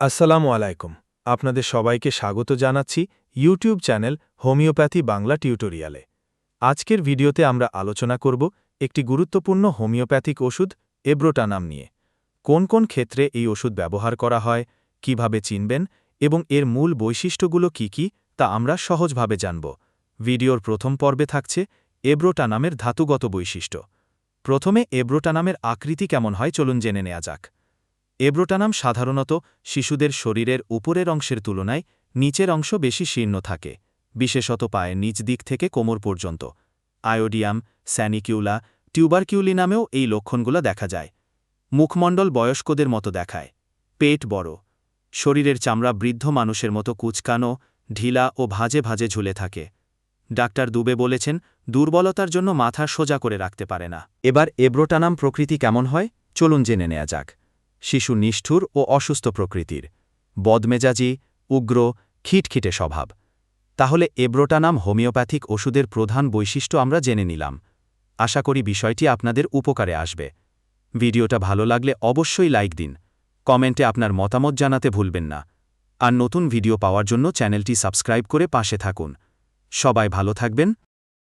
আসসালামু আলাইকুম। আপনাদের সবাইকে স্বাগত জানাচ্ছি ইউটিউব চ্যানেল হোমিওপ্যাথি বাংলা টিউটোরিয়ালে। আজকের ভিডিওতে আমরা আলোচনা করব একটি গুরুত্বপূর্ণ হোমিওপ্যাথিক ওষুধ, এব্রোটানাম নিয়ে। কোন কোন ক্ষেত্রে এই ওষুধ ব্যবহার করা হয়, কীভাবে চিনবেন এবং এর মূল বৈশিষ্ট্যগুলো কি কি, তা আমরা সহজভাবে জানব। ভিডিওর প্রথম পর্বে থাকছে এব্রোটানামের ধাতুগত বৈশিষ্ট্য। প্রথমে এব্রোটানামের আকৃতি কেমন হয় চলুন জেনে নেওয়া যাক। এব্রোটানাম সাধারণত শিশুদের শরীরের উপরের অংশের তুলনায় নিচের অংশ বেশি শীর্ণ থাকে, বিশেষত পায়ের নিচ দিক থেকে কোমর পর্যন্ত। আয়োডিয়াম, স্যানিকিউলা, টিউবারকিউলি নামেও এই লক্ষণগুলো দেখা যায়। মুখমণ্ডল বয়স্কদের মতো দেখায়। পেট বড়। শরীরের চামড়া বৃদ্ধ মানুষের মতো কুচকানো, ঢিলা ও ভাজে ভাজে ঝুলে থাকে। ডাক্তার দুবে বলেছেন, দুর্বলতার জন্য মাথা সোজা করে রাখতে পারে না। এবার এব্রোটানাম প্রকৃতি কেমন হয়? চলুন জেনে নেওয়া যাক। শিশু নিষ্ঠুর ও অসুস্থ প্রকৃতির। বদমেজাজি, উগ্র, খিটখিটে স্বভাব। তাহলে এব্রোটানাম হোমিওপ্যাথিক ওষুধের প্রধান বৈশিষ্ট্য আমরা জেনে নিলাম। আশা করি বিষয়টি আপনাদের উপকারে আসবে। ভিডিওটা ভালো লাগলে অবশ্যই লাইক দিন। কমেন্টে আপনার মতামত জানাতে ভুলবেন না। আর নতুন ভিডিও পাওয়ার জন্য চ্যানেলটি সাবস্ক্রাইব করে পাশে থাকুন। সবাই ভালো থাকবেন।